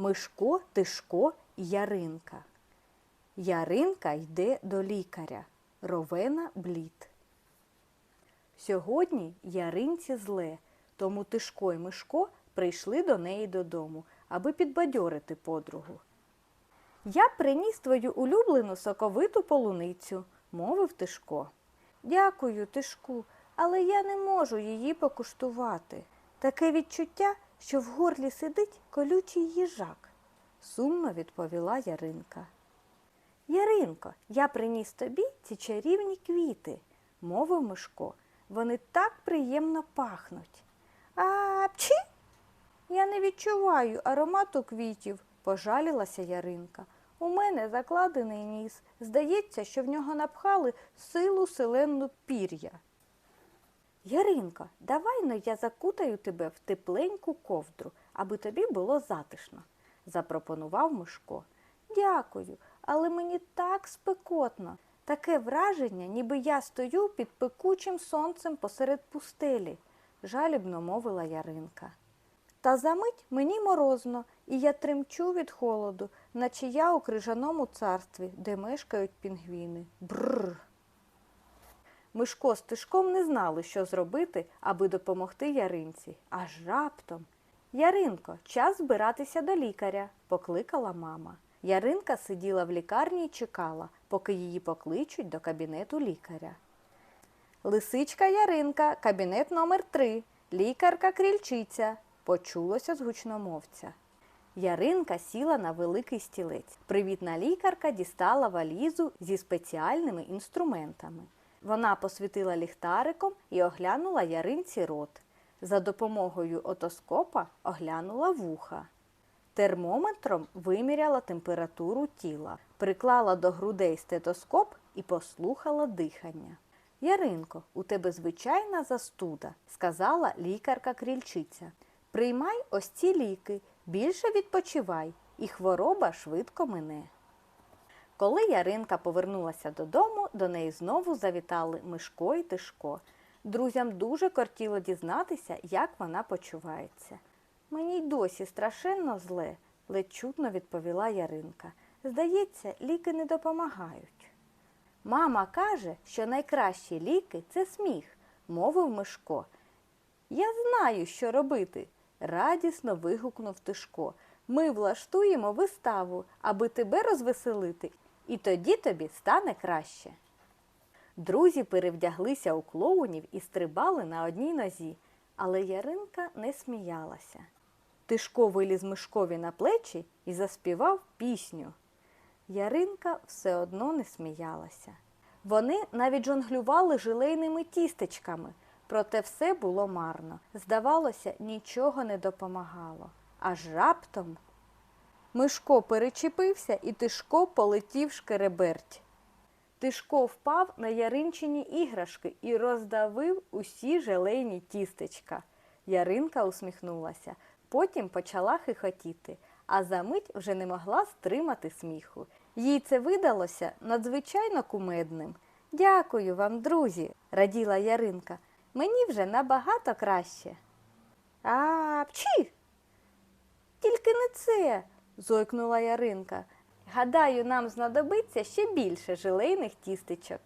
Мишко, Тишко Яринка. Яринка йде до лікаря. Ровена блід. Сьогодні Яринці зле, тому Тишко і Мишко прийшли до неї додому, аби підбадьорити подругу. Я приніс твою улюблену соковиту полуницю, мовив Тишко. Дякую, Тишку, але я не можу її покуштувати. Таке відчуття, що в горлі сидить колючий їжак, сумно відповіла Яринка. Яринко, я приніс тобі ці чарівні квіти, мовив Мишко. Вони так приємно пахнуть. А пчі? Я не відчуваю аромату квітів, пожалілася Яринка. У мене закладений ніс. Здається, що в нього напхали силу селенну пір'я. Яринко, давай но я закутаю тебе в тепленьку ковдру, аби тобі було затишно, запропонував Мишко. Дякую, але мені так спекотно. Таке враження, ніби я стою під пекучим сонцем посеред пустелі, жалібно мовила Яринка. Та за мить мені морозно, і я тремчу від холоду, наче я у крижаному царстві, де мешкають пінгвіни. Бррр. Мишко з Тишком не знали, що зробити, аби допомогти Яринці. Аж раптом. Яринко, час збиратися до лікаря, покликала мама. Яринка сиділа в лікарні і чекала, поки її покличуть до кабінету лікаря. Лисичка Яринка, кабінет номер 3 лікарка крільчиця, почулося з гучномовця. Яринка сіла на великий стілець. Привітна лікарка дістала валізу зі спеціальними інструментами. Вона посвітила ліхтариком і оглянула Яринці рот. За допомогою отоскопа оглянула вуха. Термометром виміряла температуру тіла, приклала до грудей стетоскоп і послухала дихання. Яринко, у тебе звичайна застуда, сказала лікарка крільчиця. Приймай ось ці ліки, більше відпочивай, і хвороба швидко мине. Коли Яринка повернулася додому, до неї знову завітали Мишко і Тишко. Друзям дуже кортіло дізнатися, як вона почувається. Мені й досі страшенно зле, ледь чутно відповіла Яринка. Здається, ліки не допомагають. Мама каже, що найкращі ліки це сміх, мовив Мишко. Я знаю, що робити, радісно вигукнув Тишко. Ми влаштуємо виставу, аби тебе розвеселити, і тоді тобі стане краще. Друзі перевдяглися у клоунів і стрибали на одній нозі, але Яринка не сміялася. Тишко виліз Мишкові на плечі і заспівав пісню. Яринка все одно не сміялася. Вони навіть жонглювали жилейними тістечками, проте все було марно. Здавалося, нічого не допомагало. Аж раптом Мишко перечепився, і Тишко полетів шкереберть. Тишко впав на яринчині іграшки і роздавив усі желейні тістечка. Яринка усміхнулася, потім почала хихотіти, а за мить вже не могла стримати сміху. Їй це видалося надзвичайно кумедним. Дякую вам, друзі, раділа Яринка. Мені вже набагато краще. А, пчі! Тільки не це, зойкнула Яринка. Гадаю, нам знадобиться ще більше жилейних тістечок.